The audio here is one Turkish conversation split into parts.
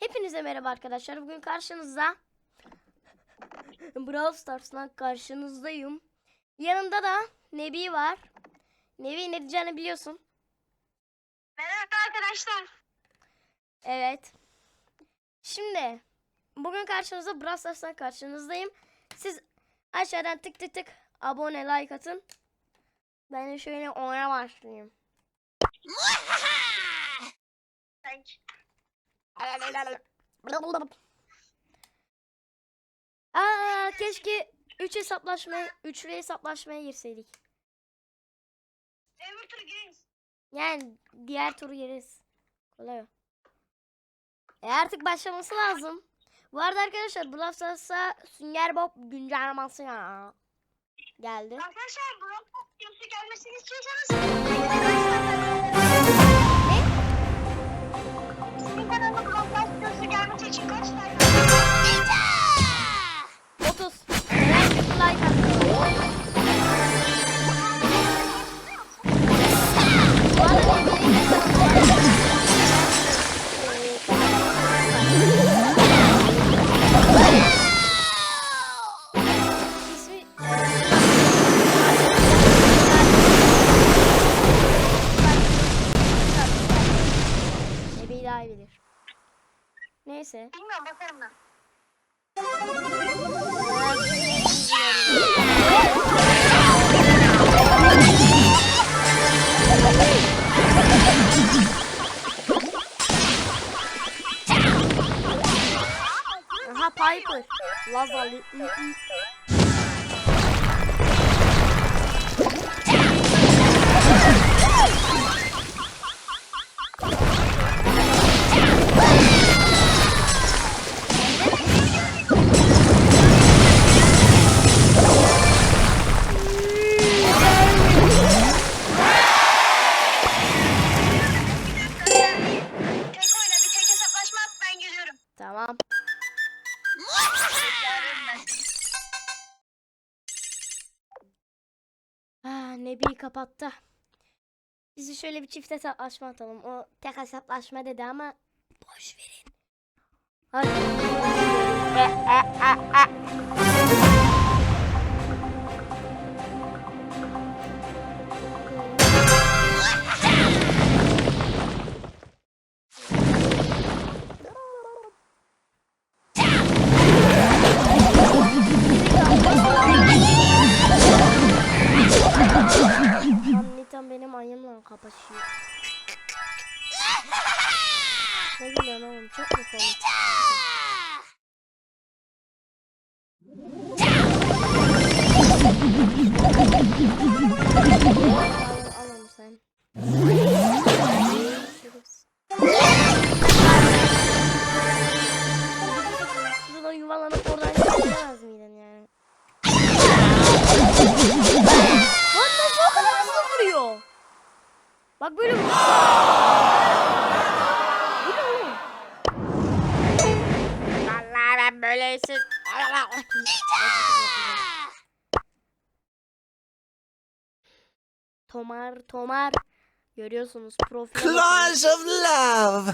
Hepinize merhaba arkadaşlar. Bugün karşınızda Brawl Stars'tan karşınızdayım. Yanımda da Nebi var. Nebi ne diyeceğini biliyorsun. Merhaba arkadaşlar. Evet. Şimdi bugün karşınızda Brawl Stars'tan karşınızdayım. Siz aşağıdan tık tık tık abone like atın. Ben de şöyle oyuna başlayayım. Thank Aa keşke 3 hesaplaşmaya, üçlü hesaplaşmaya girseydik. Öbür tur gireriz. Yani diğer turu yeriz. Kolay o. E artık başlaması lazım. Bu arada arkadaşlar Brawl Stars'a Sünger Bob güncellemesi ya. Geldi. Arkadaşlar bu videosu gelmesini istiyorsanız Лазали. И, и, kapattı. Bizi şöyle bir çift hesaplaşma atalım. O tek hesaplaşma dedi ama boş verin. Hadi. Kapışıyor. Ne gülüyorsun oğlum çok mu komik? Al, al onu sen. Bak böyle vuruyor. Bu ne oğlum? Vallahi ben böyleysin. Tomar, Tomar. Görüyorsunuz profil. Claws of love.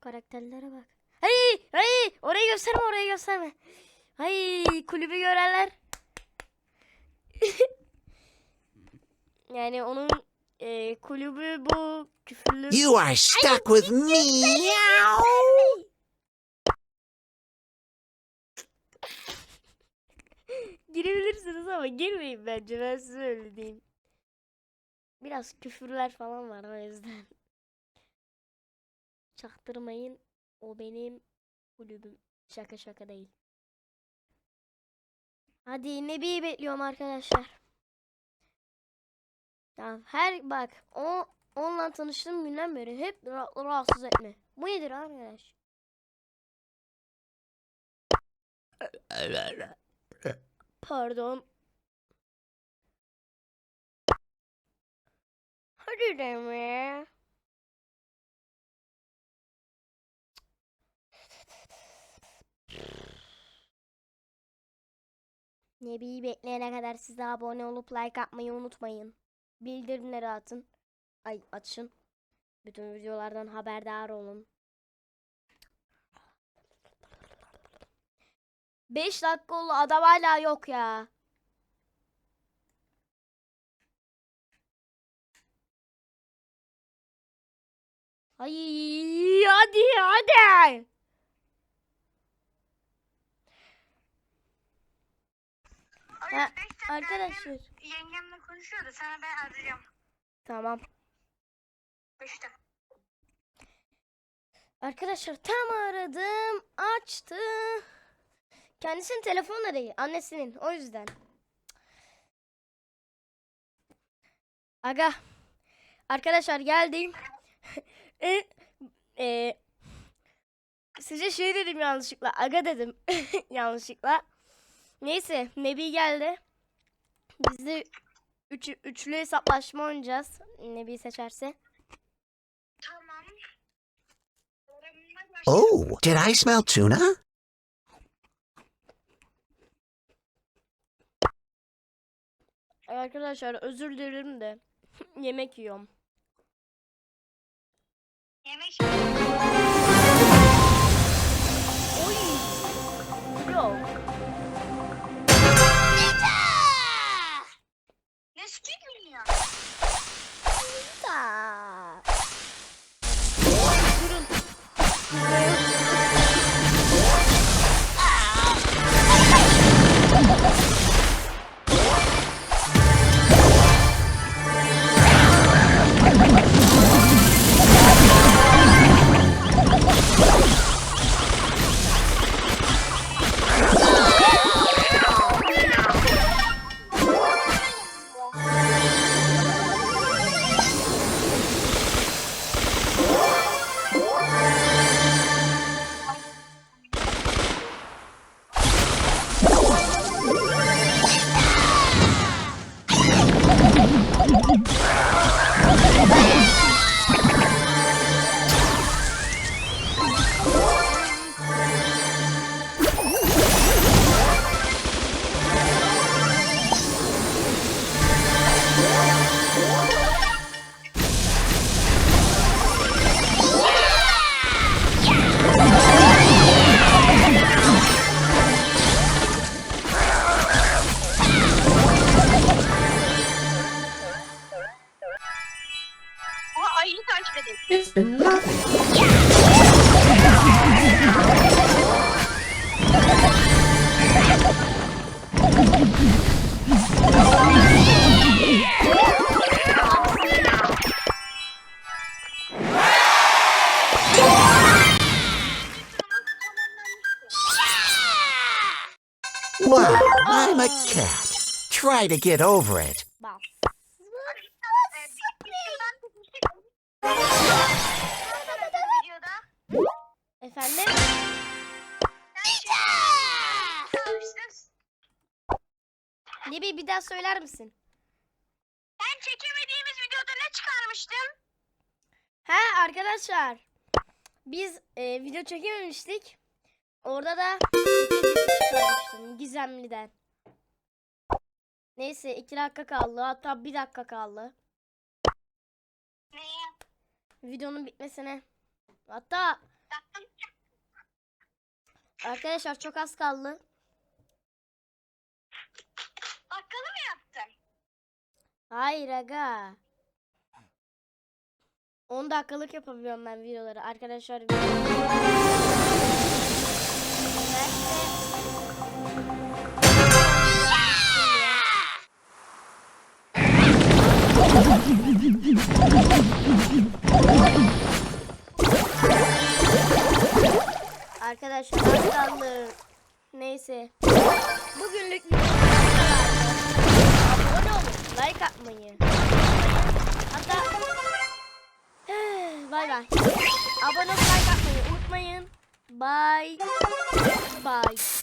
Karakterlere bak. Hey, hey, orayı gösterme, orayı gösterme. Hay, kulübü görenler. yani onun e, kulübü bu küfürlü. You are stuck with me. Girebilirsiniz ama girmeyin bence ben size öyle diyeyim. Biraz küfürler falan var o yüzden. Çaktırmayın. O benim kulübüm. Şaka şaka değil. Hadi Nebi'yi bekliyorum arkadaşlar. Ya her bak o onunla tanıştığım günden beri hep ra- rahatsız etme. Bu nedir arkadaş? Pardon. Hadi deme. Nebi'yi bekleyene kadar size abone olup like atmayı unutmayın. Bildirimleri atın. Ay açın. Bütün videolardan haberdar olun. 5 dakika oldu adam hala yok ya. Ay hadi hadi. Ha, arkadaşlar. Yengemle konuşuyor da sana ben arayacağım. Tamam. Dakika. Arkadaşlar tam aradım. Açtı. Kendisinin telefonla değil. Annesinin. O yüzden. Aga. Arkadaşlar geldim. E, e, size şey dedim yanlışlıkla. Aga dedim. yanlışlıkla. Neyse. Nebi geldi. Biz de üç, üçlü hesaplaşma oynayacağız. Nebi seçerse. Tamam. Oh, did I smell tuna? Arkadaşlar özür dilerim de yemek yiyorum. Yemek Oy. Yok. ne squid mi yiyor? Wow, I'm a cat. Try to get over it. Nebi bir daha söyler misin? Ben çekemediğimiz videoda ne çıkarmıştım? He arkadaşlar. Biz e, video çekememiştik. Orada da çıkarmıştım. Gizemli'den. Neyse iki dakika kaldı. Hatta bir dakika kaldı. Neye? Videonun bitmesine. Hatta arkadaşlar çok az kaldı. Dakikalı mı yaptın? Hayır aga. 10 dakikalık yapabiliyorum ben videoları. Arkadaşlar Arkadaşlar kaldı. Neyse. Bugünlük Like atmayı. Hatta bay bay. Abone like atmayı unutmayın. Bye. Bye.